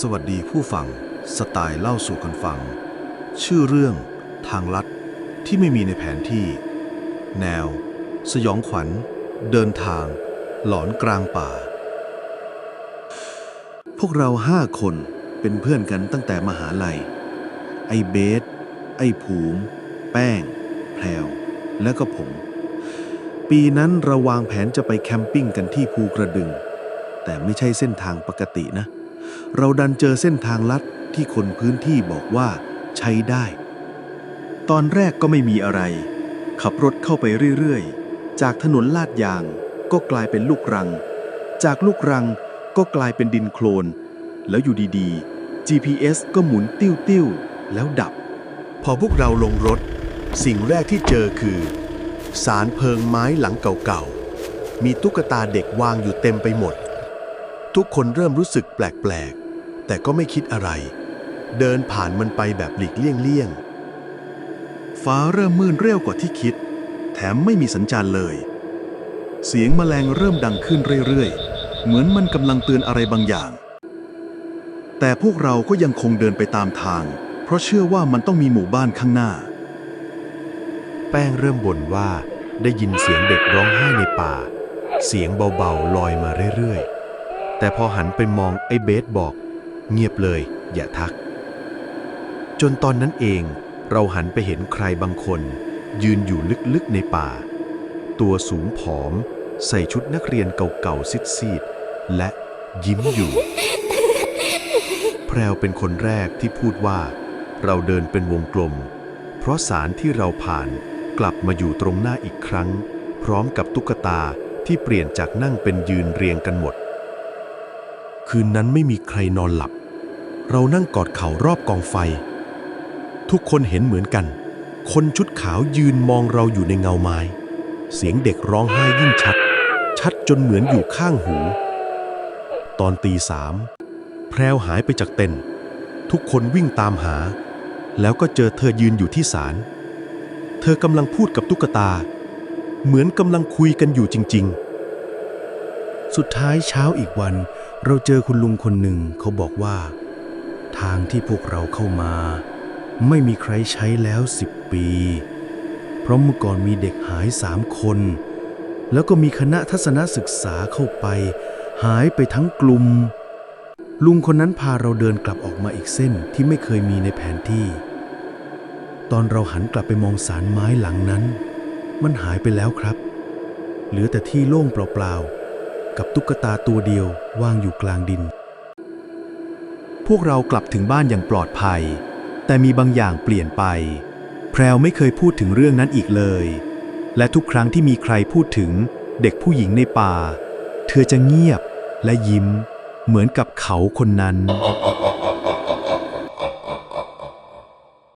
สวัสดีผู้ฟัง สไตล์เล่าสู่กันฟัง ชื่อเรื่องทางลัดที่ไม่มีในแผนที่ แนว สยองขวัญ เดินทาง หลอนกลางป่า พวกเราห้าคนเป็นเพื่อนกันตั้งแต่มหาลัย ไอเบส ไอ้ผูมแป้ง แพรว และก็ผม ปีนั้นเราวางแผนจะไปแคมปิ้งกันที่ภูกระดึง แต่ไม่ใช่เส้นทางปกตินะ เราดันเจอเส้นทางลัดที่คนพื้นที่บอกว่าใช้ได้ ตอนแรกก็ไม่มีอะไร ขับรถเข้าไปเรื่อยๆ จากถนนลาดยางก็กลายเป็นลูกรัง จากลูกรังก็กลายเป็นดินโคลน แล้วอยู่ดีๆ GPS ก็หมุนติ้วๆแล้วดับ พอพวกเราลงรถ สิ่งแรกที่เจอคือ สารเพิงไม้หลังเก่าๆ มีตุ๊กตาเด็กวางอยู่เต็มไปหมด ทุกคนเริ่มรู้สึกแปลกๆ แต่ก็ไม่คิดอะไร เดินผ่านมันไปแบบหลีกเลี่ยงๆ ฟ้าเริ่มมืดเร็วกว่าที่คิด แถมไม่มีสัญญาณเลย เสียงแมลงเริ่มดังขึ้นเรื่อยๆ เหมือนมันกำลังเตือนอะไรบางอย่าง แต่พวกเราก็ยังคงเดินไปตามทาง เพราะเชื่อว่ามันต้องมีหมู่บ้านข้างหน้า แป้งเริ่มบ่นว่าได้ยินเสียงเด็กร้องไห้ในป่า เสียงเบาๆลอยมาเรื่อยๆ แต่พอหันไปมองไอ้เบสบอก เงียบเลย อย่าทัก จนตอนนั้นเองเราหันไปเห็นใครบางคน ยืนอยู่ลึกๆในป่า ตัวสูงผอม ใส่ชุดนักเรียนเก่าๆซีดๆและยิ้มอยู่ แพรวเป็นคนแรกที่พูดว่า เราเดินเป็นวงกลม เพราะสารที่เราผ่านกลับมาอยู่ตรงหน้าอีกครั้ง พร้อมกับตุ๊กตาที่เปลี่ยนจากนั่งเป็นยืนเรียงกันหมด คืนนั้นไม่มีใครนอนหลับ เรานั่งกอดเข่ารอบกองไฟ ทุกคนเห็นเหมือนกัน คนชุดขาวยืนมองเราอยู่ในเงาไม้ เสียงเด็กร้องไห้ยิ่งชัด ชัดจนเหมือนอยู่ข้างหู ตอนตีสามแพรวหายไปจากเต็นท์ทุกคนวิ่งตามหา แล้วก็เจอเธอยืนอยู่ที่ศาลเธอกำลังพูดกับตุ๊กตา เหมือนกำลังคุยกันอยู่จริง ๆ สุดท้ายเช้าอีกวัน เราเจอคุณลุงคนหนึ่งเขาบอกว่า ทางที่พวกเราเข้ามา ไม่มีใครใช้แล้วสิบปี เพราะเมื่อก่อนมีเด็กหายสามคน แล้วก็มีคณะทัศนศึกษาเข้าไป หายไปทั้งกลุ่ม ลุงคนนั้นพาเราเดินกลับออกมาอีกเส้นที่ไม่เคยมีในแผนที่ ตอนเราหันกลับไปมองสารไม้หลังนั้น มันหายไปแล้วครับ เหลือแต่ที่โล่งเปล่าๆ กับตุ๊กตาตัวเดียววางอยู่กลางดิน พวกเรากลับถึงบ้านอย่างปลอดภัย แต่มีบางอย่างเปลี่ยนไป แพรวไม่เคยพูดถึงเรื่องนั้นอีกเลย และทุกครั้งที่มีใครพูดถึงเด็กผู้หญิงในป่า เธอจะเงียบและยิ้ม เหมือนกับเขาคนนั้น